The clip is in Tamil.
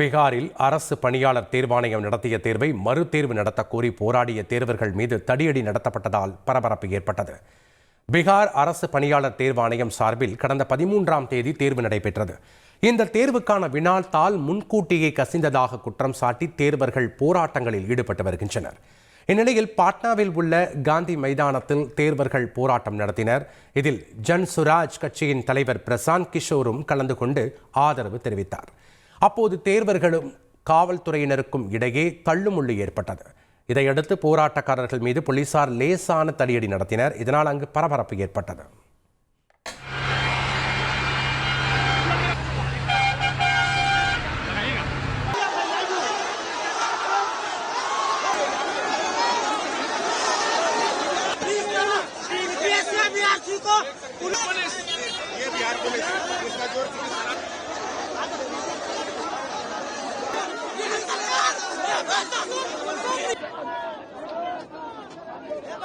பீகாரில் அரசு பணியாளர் தேர்வாணையம் நடத்திய தேர்வை மறுதேர்வு நடத்த கோரி போராடிய தேர்வர்கள் மீது தடியடி நடத்தப்பட்டதால் பரபரப்பு ஏற்பட்டது. பீகார் அரசு பணியாளர் தேர்வாணையம் சார்பில் கடந்த பதிமூன்றாம் தேதி தேர்வு நடைபெற்றது. இந்த தேர்வுக்கான வினாள் தாள் முன்கூட்டியே கசிந்ததாக குற்றம் சாட்டி தேர்வர்கள் போராட்டங்களில் ஈடுபட்டு வருகின்றனர். இந்நிலையில் பாட்னாவில் உள்ள காந்தி மைதானத்தில் தேர்வர்கள் போராட்டம் நடத்தினர். இதில் ஜன் சுராஜ் கட்சியின் தலைவர் பிரசாந்த் கிஷோரும் கலந்து கொண்டு ஆதரவு தெரிவித்தார். அப்போது தேர்வர்களும் காவல்துறையினருக்கும் இடையே தள்ளுமுள்ளு ஏற்பட்டது இதையடுத்து போராட்டக்காரர்கள் மீது போலீசார் லேசான தடியடி நடத்தினர் இதனால் அங்கு பரபரப்பு ஏற்பட்டது अभ्यर्थी को पुलिस ये बिहार पुलिस इसका जोर